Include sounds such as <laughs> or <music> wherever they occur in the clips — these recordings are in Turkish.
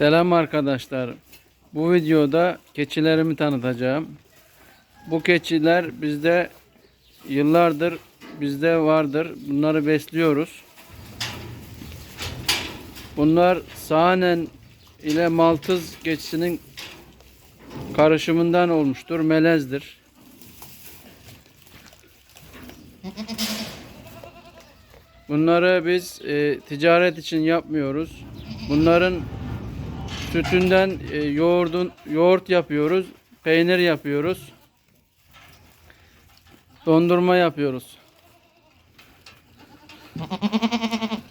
Selam arkadaşlar. Bu videoda keçilerimi tanıtacağım. Bu keçiler bizde yıllardır bizde vardır. Bunları besliyoruz. Bunlar Sahnen ile Maltız keçisinin karışımından olmuştur. Melezdir. Bunları biz e, ticaret için yapmıyoruz. Bunların sütünden e, yoğurdun yoğurt yapıyoruz, peynir yapıyoruz. Dondurma yapıyoruz. <laughs>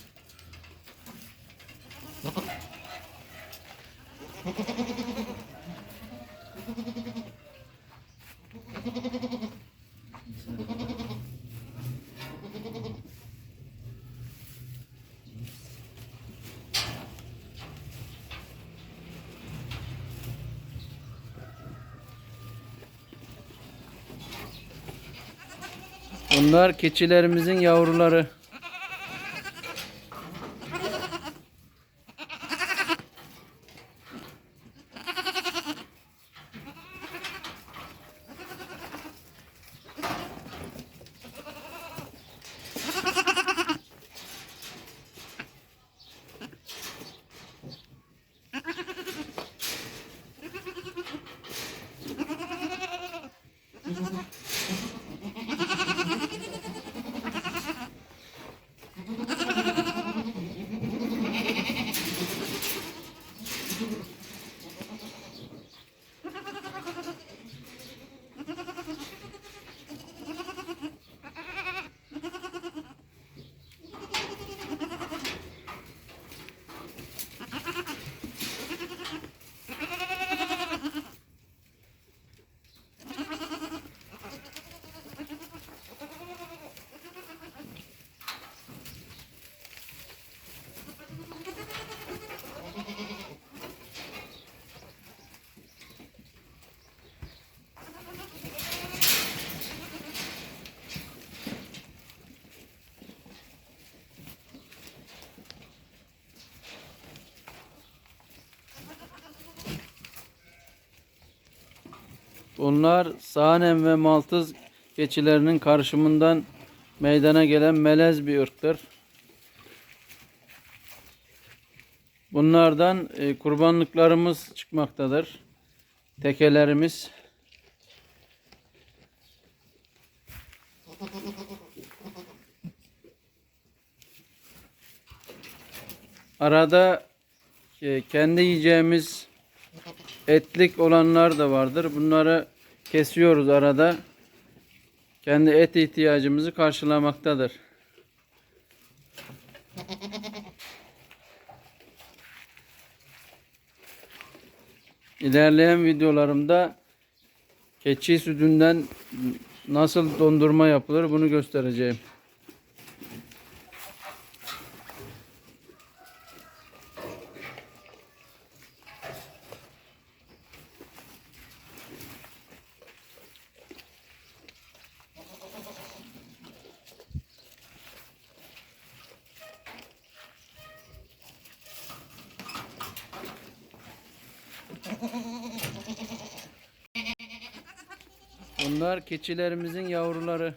Bunlar keçilerimizin yavruları. Bunlar Sahnem ve Maltız keçilerinin karışımından meydana gelen melez bir ırktır. Bunlardan e, kurbanlıklarımız çıkmaktadır. Tekelerimiz. Arada e, kendi yiyeceğimiz etlik olanlar da vardır. Bunları kesiyoruz arada. Kendi et ihtiyacımızı karşılamaktadır. İlerleyen videolarımda keçi sütünden nasıl dondurma yapılır bunu göstereceğim. Bunlar keçilerimizin yavruları.